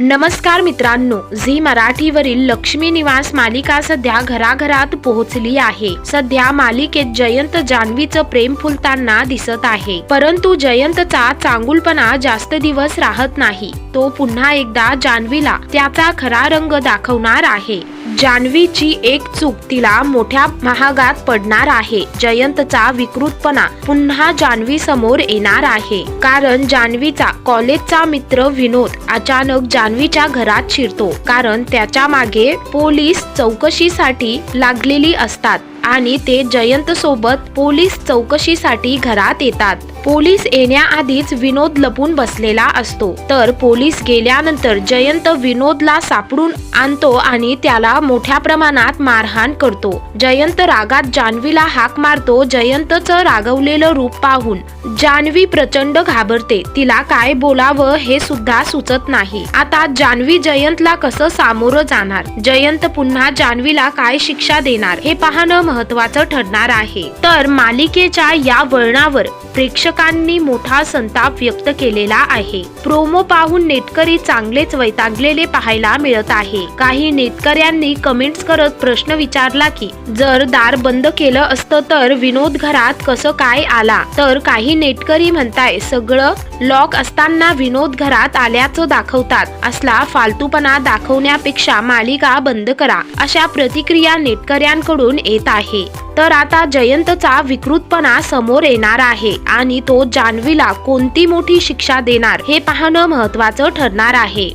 नमस्कार मित्रांनो झी मराठीवरील लक्ष्मी निवास मालिका सध्या घराघरात पोहोचली आहे. सध्या मालिकेत जयंत जान्हवीचं प्रेम फुलताना दिसत आहे. परंतु जयंतचा चांगुलपणा जास्त दिवस राहत नाही. तो पुन्हा एकदा जान्हवीला त्याचा खरा रंग दाखवणार आहे. जान्हवीची एक चूक तिला मोठ्या महागात पडणार आहे. जयंतचा विकृतपणा. पुन्हा जान्हवी समोर येणार आहे. कारण जान्हवीचा कॉलेजचा मित्र विनोद अचानक जान्हवीच्या घरात शिरतो. कारण त्याच्यामागे पोलीस चौकशीसाठी लागलेली असतात. आणि ते जयंत सोबत पोलीस चौकशीसाठी घरात येतात. पोलीस येण्याआधीच विनोद लपून बसलेला असतो. तर पोलीस गेल्यानंतर जयंत विनोदला सापडून आणतो आणि त्याला मोठ्या प्रमाणात मारहाण करतो. जयंत रागात जान्हवीला हाक मारतो. जयंतचं रागवलेलं रूप पाहून जान्हवी प्रचंड घाबरते. तिला काय बोलावं हे सुद्धा सुचत नाही. आता जान्हवी जयंतला कसं सामोरं जाणार? जयंत पुन्हा जान्हवीला काय शिक्षा देणार? हे पाहणं महत्वाचं ठरणार आहे. तर मालिकेच्या या वळणावर प्रेक्षकांनी मोठा संताप व्यक्त केलेला आहे. प्रोमो पाहून नेटकरी चांगलेच वैतागलेले पाहायला मिळत आहे. काही नेटकऱ्यांनी कमेंट्स करत प्रश्न विचारला की जर दार बंद केलं असतं तर विनोद घरात कसं काय आला? तर काही नेटकरी म्हणताय सगळं लॉक असताना विनोद घरात आल्याचं दाखवतात. असला फालतूपणा दाखवण्यापेक्षा मालिका बंद करा. अशा प्रतिक्रिया नेटकऱ्यांकडून येत आहे. तर आता जयंतचा विकृतपणा समोर येणार आहे आणि तो जान्हवीला कोणती मोठी शिक्षा देणार हे पाहणं महत्वाचं ठरणार आहे.